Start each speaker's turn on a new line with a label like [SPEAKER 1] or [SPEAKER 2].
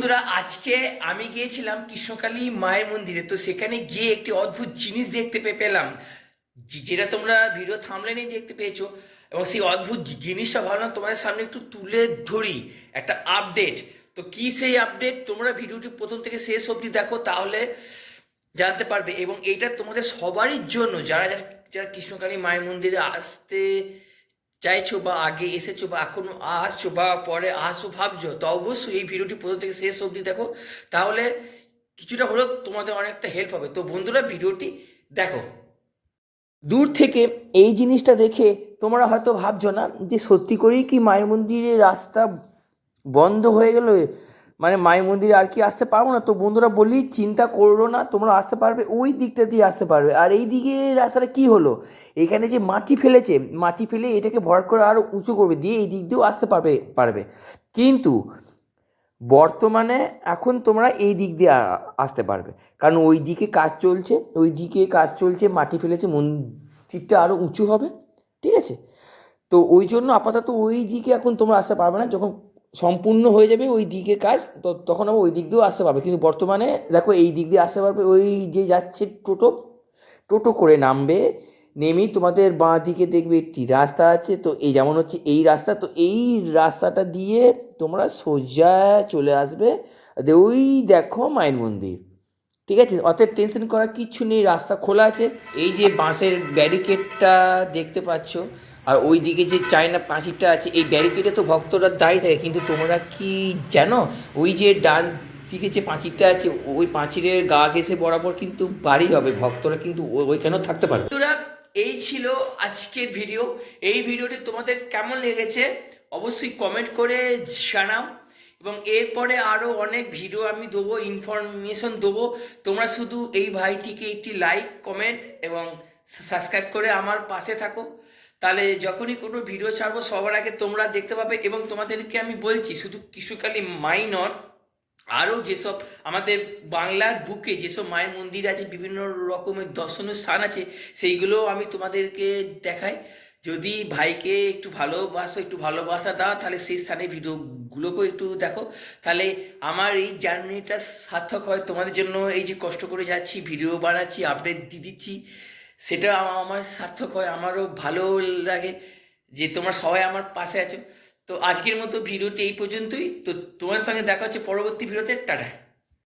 [SPEAKER 1] বন্ধুরা, আজকে আমি গিয়েছিলাম কৃষ্ণকালী মায়ের মন্দিরে। তো সেখানে গিয়ে একটি অদ্ভুত জিনিস দেখতে পে- পেলাম। যেটা তোমরা ভিডিও থামলেনেই দেখতে পেয়েছ। এবং সেই অদ্ভুত জিনিসটা ভাবলাম তোমাদের সামনে একটু তুলে ধরি, একটা আপডেট। তো কি সেই আপডেট? তোমরা ভিডিওটি প্রথম থেকে শেষ অবধি দেখো, তাহলে জানতে পারবে। এবং এইটা তোমাদের সবারই জন্য, যারা যারা যারা কৃষ্ণকালী মায়ের মন্দিরে আসতে চাইছো বা আগে এসেছ বা এখনও আসছো বা পরে আসব ভাবছ। তো অবশ্যই এই ভিডিওটি প্রথম থেকে শেষ অবধি দেখো। তাহলে কিছুটা হলেও তোমাদের অনেকটা হেল্প হবে। তো বন্ধুরা, ভিডিওটি দেখো। দূর থেকে এই জিনিসটা দেখে তোমরা হয়তো ভাবছ না যে সত্যি করেই কি মায়ের মন্দিরের রাস্তা বন্ধ হয়ে গেল? মানে মায়ের মন্দিরে আর কি আসতে পারব না? তো বন্ধুরা বলি, চিন্তা করো না, তোমরা আসতে পারবে, ওই দিকটা দিয়ে আসতে পারবে। আর এই দিকে রাস্তাটা কী হলো? এখানে যে মাটি ফেলেছে, মাটি ফেলে এটাকে ভরাট করে আরও উঁচু করবে, দিয়ে এই দিক দিয়েও আসতে পারবে পারবে। কিন্তু বর্তমানে এখন তোমরা এই দিক দিয়ে আসতে পারবে। কারণ ওই দিকে কাজ চলছে, ওই দিকে কাজ চলছে, মাটি ফেলেছে, মন্দিরটা আরও উঁচু হবে, ঠিক আছে? তো ওই জন্য আপাতত ওই দিকে এখন তোমরা আসতে পারবে না, যখন সম্পূর্ণ হয়ে যাবে ওই দিকের কাজ, তো তখন আবার ওই দিক দিয়েও আসতে পারবে। কিন্তু বর্তমানে দেখো এই দিক দিয়ে আসতে পারবে, ওই যে যাচ্ছে টোটো টোটো করে নামবে, নেমেই তোমাদের বাঁ দিকে দেখবে একটি রাস্তা আছে, তো এই যেমন হচ্ছে এই রাস্তা, তো এই রাস্তাটা দিয়ে তোমরা সোজা চলে আসবে। ওই দেখো মায়ের মন্দির। ঠিক আছে? অতএব টেনশন করার কিচ্ছু নেই, রাস্তা খোলা আছে। এই যে বাঁশের ব্যারিকেডটা দেখতে পাচ্ছ, আর ওই দিকে যে চায়না পাঁচিরটা আছে, এই ব্যারিকেডে তো ভক্তরা দাঁড়িয়ে থাকে, কিন্তু তোমরা কি জানো? ওই যে ডান দিকে যে পাঁচিরটা আছে, ওই পাঁচিরের গা ঘেসে বরাবর কিন্তু বাড়ি হবে, ভক্তরা কিন্তু ওইখানেও থাকতে পারবে। বন্ধুরা, এই ছিল আজকের ভিডিও এই ভিডিওটি তোমাদের কেমন লেগেছে? অবশ্যই কমেন্ট করে জানাও। এবং এরপরে আরও অনেক ভিডিও আমি দেবো ইনফরমেশন দেবো। তোমরা শুধু এই ভাইটিকে একটি লাইক কমেন্ট এবং সাবস্ক্রাইব করে আমার পাশে থাকো। তাহলে যখনই কোনো ভিডিও ছাড়বো, সবার আগে তোমরা দেখতে পাবে এবং তোমাদেরকে আমি বলছি, শুধু কিশোরকালী মাই নন আরও যেসব আমাদের বাংলার বুকে যেসব মায়ের মন্দির আছে, বিভিন্ন রকমের দর্শনীয় স্থান আছে, সেইগুলোও আমি তোমাদেরকে দেখাই। যদি ভাইকে একটু ভালোবাসো, একটু ভালোবাসা দাও, তাহলে সেই স্থানের ভিডিওগুলোকেও একটু দেখো। তাহলে আমার এই জার্নিটা সার্থক হয়। তোমাদের জন্য এই যে কষ্ট করে যাচ্ছি, ভিডিও বানাচ্ছি আপডেট দিয়ে দিচ্ছি, সেটা আমার সার্থক হয়, আমারও ভালো লাগে যে তোমরা সবাই আমার পাশে আছো। তো আজকের মতো ভিডিওটি এই পর্যন্তই। তো তোমার সঙ্গে দেখা হচ্ছে পরবর্তী ভিডিওতে। টাটা।